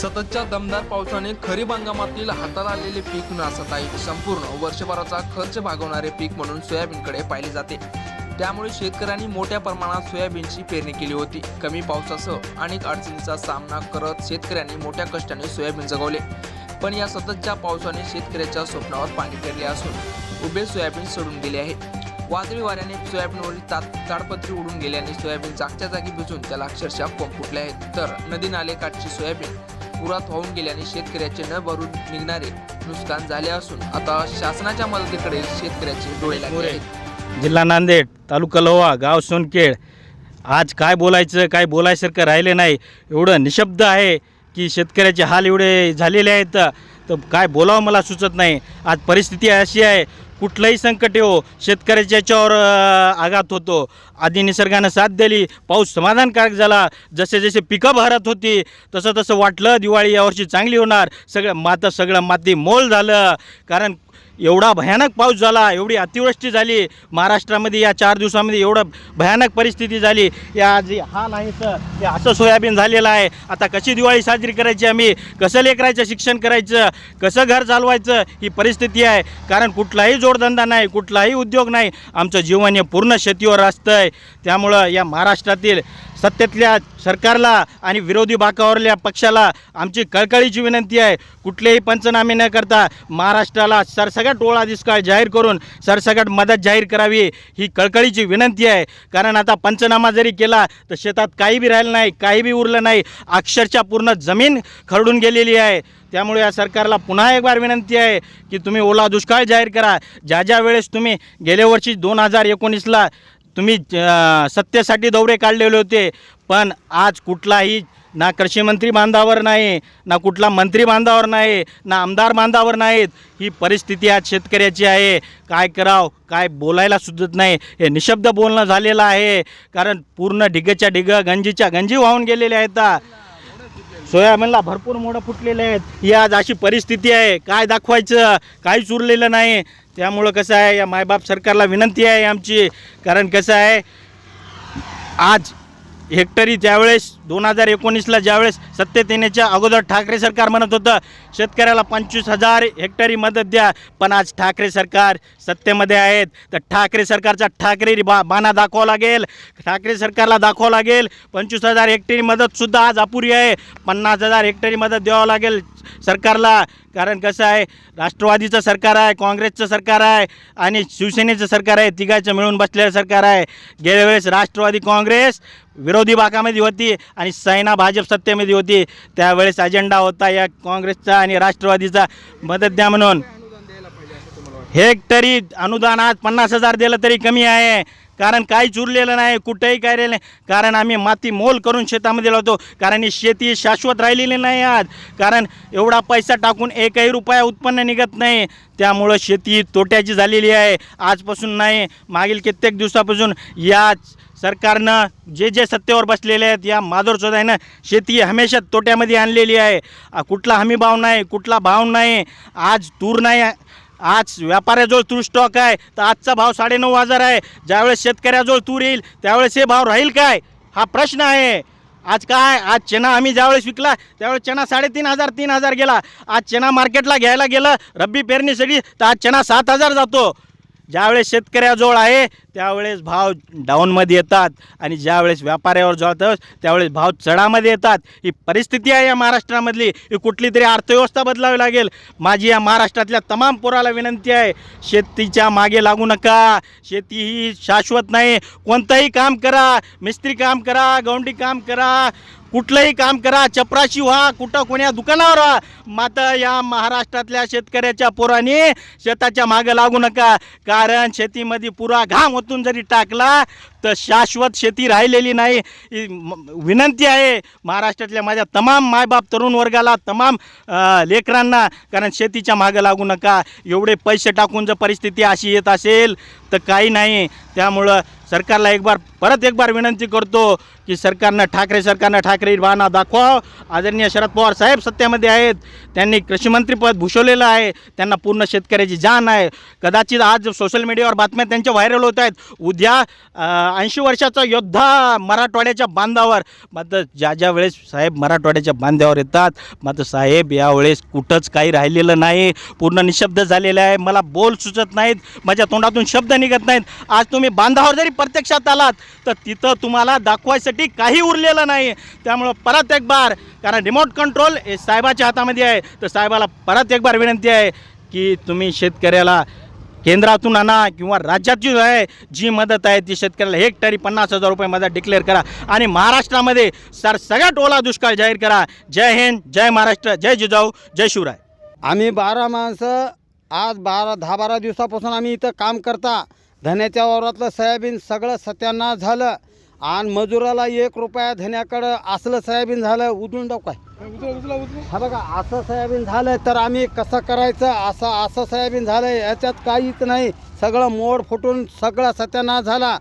सततच्या दमदार पावसाने खरीप हंगामातील हाताला आलेले पीक नासत आहे संपूर्ण वर्षभराचा खर्च भागवणारे पीक म्हणून सोयाबीनकडे पाहिले जाते. त्यामुळे शेतकऱ्यांनी मोठ्या प्रमाणात सोयाबीनची पेरणी केली होती. कमी पावसासह अनेक अडचणीचा सामना करत शेतकऱ्यांनी मोठ्या कष्टाने सोयाबीन जगवले. पण या सततच्या पावसाने शेतकऱ्याच्या स्वप्नावर पाणी फिरले असून उभे सोयाबीन सोडून गेले आहे. वादळी वाऱ्याने सोयाबीनवरील तात ताडपत्री उडून गेल्याने सोयाबीन जागच्या जागी भिजून त्याला अक्षरशः कोंब फुटले आहेत. तर नदी नाले काठची सोयाबीन पुरात वाहून गेल्याने शेतकऱ्याचे न भरून निघणारे नुकसान झाले असून आता शासनाच्या मदतीकडे शेतकऱ्याचे डोळे लागले आहेत. जिल्हा नांदेड तालुका लोहा गाव सोनखेड आज काय बोलायचं काय बोलायसारखं राहिले नाही. एवढं निशब्द आहे की शेतकऱ्याचे हाल एवढे झालेले आहेत. तर काय बोलावं मला सुचत नाही. आज परिस्थिती अशी आहे कुठलंही संकट येऊ शेतकऱ्याच्या याच्यावर आघात होतो. आधी निसर्गानं साथ दिली पाऊस समाधानकारक झाला. जसे जसे पिकं भरत होती तसं तसं वाटलं दिवाळी यावर्षी चांगली होणार. सगळं माता सगळं माती मोल झालं. कारण एवढा भयानक पाऊस झाला एवढी अतिवृष्टी झाली. महाराष्ट्रामध्ये या चार दिवसामध्ये एवढं भयानक परिस्थिती झाली. या जी हा नाही तर हे असं सोयाबीन झालेलं आहे. आता कशी दिवाळी साजरी करायची आम्ही? कसं लेकरायचं शिक्षण करायचं? कसं घर चालवायचं? ही परिस्थिती आहे. कारण कुठलाही जो जोडधंदा नाही कुठलाही उद्योग नाही. आमचं जीवन हे पूर्ण शेतीवर असतं आहे त्यामुळं या महाराष्ट्रातील सत्तेतल्या सरकारला आणि विरोधी बाकावरल्या पक्षाला आमची कळकळीची विनंती आहे. कुठलेही पंचनामे न करता महाराष्ट्राला सरसगट टोळा दुष्काळ जाहीर करून सरसगट मदत जाहीर करावी ही कळकळीची विनंती आहे. कारण आता पंचनामा जरी केला तर शेतात काही बी राहिलं नाही काही बी उरलं नाही. अक्षरशः पूर्ण जमीन खरडून गेलेली आहे. त्यामुळे या सरकारला पुन्हा एक बार विनंती आहे की तुम्ही ओला दुष्काळ जाहीर करा. ज्या ज्या वेळेस तुम्ही गेल्या वर्षी दोन हजार एकोणीसला तुम्ही सत्तेसाठी दौरे काढलेले होते पण आज कुठलाही ना कृषी मंत्री बांधावर नाही ना कुठला मंत्री बांधावर नाही ना आमदार बांधावर नाहीत. ही परिस्थिती आज शेतकऱ्याची आहे. काय कराव काय बोलायला सुचत नाही. हे निशब्द बोलणं झालेलं आहे. कारण पूर्ण ढिगच्या ढिगं गंजीच्या गंजी वाहून गेलेल्या आहेत. सोयाबीनला भरपूर मोडं फुटलेले आहेत. ही आज अशी परिस्थिती आहे. काय दाखवायचं? काहीच उरलेलं नाही. त्यामुळं कसं आहे या मायबाप सरकारला विनंती आहे आमची. कारण कसं आहे आज हेक्टरी ज्यावेळेस दोन हजार एकोणीसला ज्यावेळेस सत्तेत येण्याच्या अगोदर ठाकरे सरकार म्हणत होतं शेतकऱ्याला पंचवीस हजार हेक्टरी मदत द्या पण आज ठाकरे सरकार सत्तेमध्ये आहेत. तर ठाकरे सरकारचा ठाकरे बा बाणा दाखवावा लागेल. ठाकरे सरकारला दाखवावं लागेल. पंचवीस हजार हेक्टरी मदतसुद्धा आज अपुरी आहे. पन्नास हजार हेक्टरी मदत द्यावं लागेल सरकारला. कारण कसं आहे राष्ट्रवादीचं सरकार आहे काँग्रेसचं सरकार आहे आणि शिवसेनेचं सरकार आहे तिघायचं मिळून बसलेलं सरकार आहे. गेल्या वेळेस राष्ट्रवादी काँग्रेस विरोधी भागामध्ये होती. आणि सैना भाजप सत्तेमध्ये होती. त्यावेळेस अजेंडा होता या काँग्रेसचा आणि राष्ट्रवादीचा. मदत द्या म्हणून. हेक्टरी अनुदान आज पन्नास हजार दिलं तरी कमी आहे. कारण काहीच उरलेलं नाही कुठेही काय राहिलं नाही. कारण आम्ही माती मोल करून शेतामध्ये लावतो. कारण ही शेती शाश्वत राहिलेली नाही आज. कारण एवढा पैसा टाकून एकही रुपया उत्पन्न निघत नाही. त्यामुळं शेती तोट्याची झालेली आहे. आजपासून नाही मागील कित्येक दिवसापासून याच सरकारनं जे जे सत्तेवर बसलेले आहेत या माधुर चौधरीनं शेती हमेशा तोट्यामध्ये आणलेली आहे. कुठला हमीभाव नाही कुठला भाव नाही. आज तूर नाही आज व्यापाऱ्याजवळ तूर स्टॉक आहे तर आजचा भाव साडेनऊ हजार आहे. ज्यावेळेस शेतकऱ्याजवळ तूर येईल त्यावेळेस हे भाव राहील काय? हा प्रश्न आहे. आज काय? आज चेना आम्ही ज्यावेळेस विकला त्यावेळेस चेना साडेतीन हजार तीन हजार गेला. आज चेना मार्केटला घ्यायला गेलं रब्बी पेरणीसाठी तर आज चेना सात हजार जातो. ज्यावेळेस शेतकऱ्याजवळ आहे त्यावेळेस भाव डाऊनमध्ये येतात. आणि ज्यावेळेस व्यापाऱ्यावर जातं त्यावेळेस भाव चढामध्ये येतात. ही परिस्थिती आहे या महाराष्ट्रामधली. ही कुठली तरी अर्थव्यवस्था बदलावी लागेल. माझी या महाराष्ट्रातल्या तमाम पोराला विनंती आहे शेतीच्या मागे लागू नका. शेती ही शाश्वत नाही. कोणतंही काम करा. मिस्त्री काम करा. गवंडी काम करा. कुठलंही काम करा चपराशी व्हा कुठं कोण्या दुकानावर व्हा. मात्र या महाराष्ट्रातल्या शेतकऱ्याच्या पोराने शेताच्या मागं लागू नका. कारण शेतीमध्ये पुरा घाम ओतून जरी टाकला तर शाश्वत शेती राहिलेली नाही. विनंती आहे महाराष्ट्रातल्या माझ्या तमाम मायबाप तरुण वर्गाला तमाम लेकरांना कारण शेतीच्या मागं लागू नका. एवढे पैसे टाकून जर परिस्थिती अशी येत असेल तर काही नाही. त्यामुळं सरकारला एक बार परत एक बार विनंती करतो की सरकारनं ठाकरे सरकारनं ठाकरे भावना दाखवा आदरणीय शरद पवार साहेब सत्तेमध्ये आहेत. त्यांनी कृषीमंत्रीपद भूषवलेलं आहे. त्यांना पूर्ण शेतकऱ्याची जाण आहे. कदाचित आज सोशल मीडियावर बातम्या त्यांच्या व्हायरल होत आहेत. उद्या ऐंशी वर्षाचा योद्धा मराठवाड्याच्या बांधावर. मात्र ज्या ज्या वेळेस साहेब मराठवाड्याच्या बांधावर येतात मात्र साहेब यावेळेस कुठंच काही राहिलेलं नाही. पूर्ण निशब्द झालेलं आहे. मला बोल सुचत नाहीत. माझ्या तोंडातून शब्द निघत नाहीत. आज तुम्ही बांधावर जरी प्रत्यक्षात आलात तर तिथं तुम्हाला दाखवायसाठी काही उरलेलं नाही त्यामुळं परत एक बार कारण रिमोट कंट्रोल हे साहेबाच्या हातामध्ये आहे. तर साहेबाला परत एक बार विनंती आहे की तुम्ही शेतकऱ्याला केंद्रातून आणा किंवा राज्यातून आहे. जी मदत आहे ती शेतकऱ्याला हेक्टरी पन्नास हजार रुपये मदत डिक्लेअर करा. आणि महाराष्ट्रामध्ये सर सगळ्यात ओला दुष्काळ जाहीर करा. जय हिंद जय महाराष्ट्र जय जिजाऊ जय शिवराय. आम्ही बारा माणसं आज बारा दहा बारा दिवसापासून आम्ही इथं काम करता. धन्याच्या वावरातलं सोयाबीन सगळं सत्यानाश झालं. आणि मजुराला एक रुपया धन्याकडं असलं सोयाबीन झालं उधळून टाकू काय? हा बघा असं सोयाबीन झालं तर आम्ही कसं करायचं? असं असं सोयाबीन झालं याच्यात काहीच नाही. सगळं मोड फुटून सगळा सत्यानाश झाला.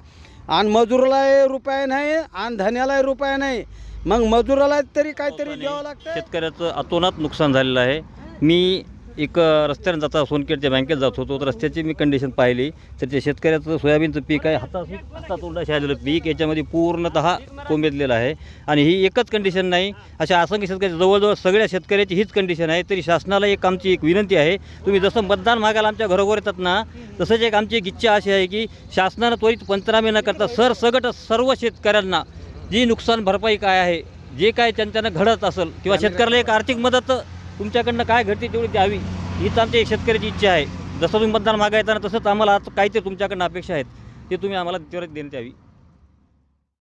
आणि मजुरालाही रुपये नाही आणि धन्यालाही रुपये नाही. मग मजुराला तरी काहीतरी द्यावं लागतं शेतकऱ्याचं अतोनात नुकसान झालेलं आहे. मी एक रस्त्याने जाता सोनखेडच्या बँकेत जात होतो तर रस्त्याची मी कंडिशन पाहिली. तर ते शेतकऱ्याचं सोयाबीनचं पीक आहे हाता हाता तोंडाशी आलेलं पीक याच्यामध्ये पूर्णतः कोंबेतलेलं आहे. आणि ही एकच कंडिशन नाही अशा असंख्य शेतकऱ्याची जवळजवळ सगळ्या शेतकऱ्याची हीच कंडिशन आहे तरी शासनाला एक आमची एक विनंती आहे. तुम्ही जसं मतदान मागायला आमच्या घरोघर येतात ना तसंच एक आमची एक इच्छा अशी आहे की शासनानं त्वरित पंचनामे न करता सरसगट सर्व शेतकऱ्यांना जी नुकसान भरपाई काय आहे जे काय त्यांच्यानं घडत असेल किंवा शेतकऱ्याला एक आर्थिक मदत तुमच्याकडनं काय घडते तेवढी द्यावी हीच आमची एक शेतकऱ्याची इच्छा आहे. जसं तुम्ही मतदान मागायताना ना तसंच आम्हाला काही काहीतरी तुमच्याकडनं अपेक्षा आहेत. ते तुम्ही आम्हाला त्वरित देण्यात यावी.